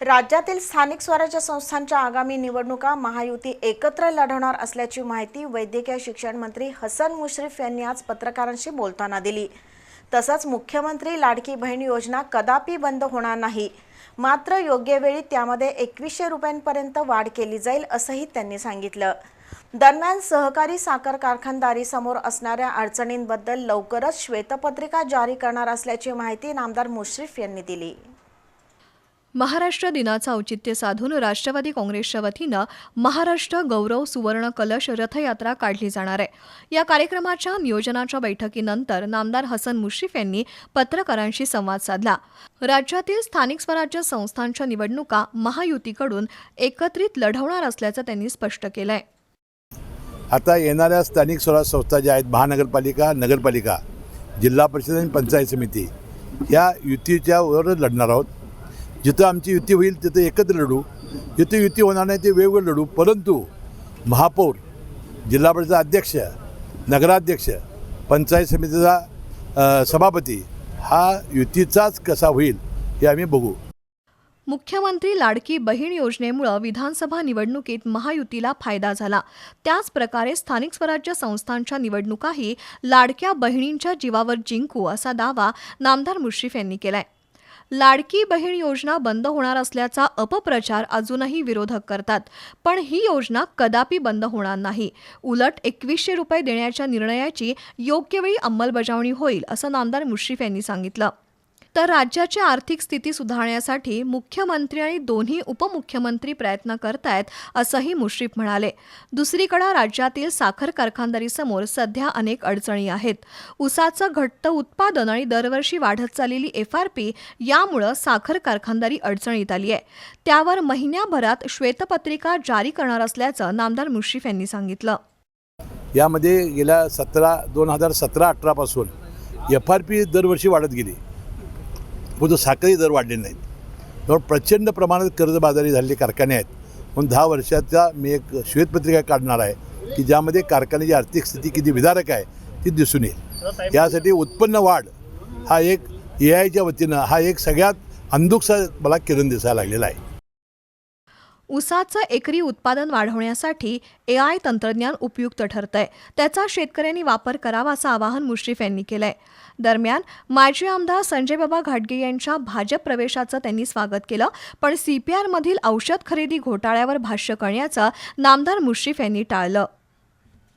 राज्यातील स्थानिक स्वराज्य संस्थांच्या आगामी निवडणुका महायुती एकत्र लढवणार असल्याची माहिती वैद्यकीय शिक्षण मंत्री हसन मुश्रीफ यांनी आज पत्रकारांशी बोलताना दिली. तसंच मुख्यमंत्री लाडकी बहीण योजना कदापि बंद होणार नाही. मात्र योग्य वेळी त्यामध्ये एकवीसशे रुपयांपर्यंत वाढ केली जाईल असंही त्यांनी सांगितलं. दरम्यान सहकारी साखर कारखानदारीसमोर असणाऱ्या अडचणींबद्दल लवकरच श्वेतपत्रिका जारी करणार असल्याची माहिती नामदार मुश्रीफ यांनी दिली. महाराष्ट्र दिनाचं औचित्य साधून राष्ट्रवादी काँग्रेसच्या वतीनं महाराष्ट्र गौरव सुवर्ण कलश रथयात्रा काढली जाणार आहे. या कार्यक्रमाच्या नियोजनाच्या बैठकीनंतर नामदार हसन मुश्रीफ यांनी पत्रकारांशी संवाद साधला. राज्यातील स्थानिक स्वराज्य संस्थांच्या निवडणुका महायुतीकडून एकत्रित लढवणार असल्याचं त्यांनी स्पष्ट केलंय. आता येणाऱ्या स्थानिक स्वराज्य संस्था ज्या आहेत महानगरपालिका नगरपालिका जिल्हा परिषद आणि पंचायत समिती या युतीच्या वर लढणार आहोत. जिथं आमची युती होईल तिथं एकत्र लढू. जिथं युती होणार नाही ते वेगवेगळे लढू. परंतु महापौर जिल्हा परिषद अध्यक्ष नगराध्यक्ष पंचायत समितीचा सभापती हा युतीचाच कसा होईल हे आम्ही बघू. मुख्यमंत्री लाडकी बहीण योजनेमुळं विधानसभा निवडणुकीत महायुतीला फायदा झाला. त्याच प्रकारे स्थानिक स्वराज्य संस्थांच्या निवडणुकाही लाडक्या बहिणींच्या जीवावर जिंकू असा दावा नामदार मुश्रीफ यांनी केलाय. लाडकी बहीण योजना बंद होणार असल्याचा अपप्रचार अजूनही विरोधक करतात. पण ही योजना कदापि बंद होणार नाही. उलट एकवीसशे रुपये देण्याच्या निर्णयाची योग्य वेळी अंमलबजावणी होईल असं नामदार मुश्रीफ यांनी सांगितलं. तर राज्याची आर्थिक स्थिती सुधारण्यासाठी मुख्यमंत्री आणि दोन्ही उपमुख्यमंत्री प्रयत्न करतायत असंही मुश्रीफ म्हणाले. दुसरीकडे राज्यातील साखर कारखानदारीसमोर सध्या अनेक अडचणी आहेत. ऊसाचं घट्ट उत्पादन आणि दरवर्षी वाढत चाललेली एफ आर पी यामुळं साखर कारखानदारी अडचणीत आली आहे. त्यावर महिन्याभरात श्वेतपत्रिका जारी करणार असल्याचं नामदार मुश्रीफ यांनी सांगितलं. यामध्ये गेल्या सतरा दोन हजार सतरा अठरापासून एफ आर पी दरवर्षी वाढत गेली. परंतु साखरी दर वाढले नाहीत. त्यामुळे प्रचंड प्रमाणात कर्जबाजारी झालेले कारखाने आहेत. म्हणून दहा वर्षाचा मी एक श्वेतपत्रिका काढणार आहे की ज्यामध्ये कारखान्याची आर्थिक स्थिती किती विदारक आहे ती दिसून येईल. यासाठी उत्पन्न वाढ हा एक ए आयच्या वतीनं हा एक सगळ्यात अंधुकसा मला किरण दिसायला लागलेला आहे. ऊसाचं एकरी उत्पादन वाढवण्यासाठी ए आय तंत्रज्ञान उपयुक्त ठरतंय. त्याचा शेतकऱ्यांनी वापर करावा असं आवाहन मुश्रीफ यांनी केलंय. दरम्यान माजी आमदार संजय बाबा घाटगे यांच्या भाजप प्रवेशाचं त्यांनी स्वागत केलं पण सीपीआरमधील औषध खरेदी घोटाळ्यावर भाष्य करण्याचं नामदार मुश्रीफ यांनी टाळलं.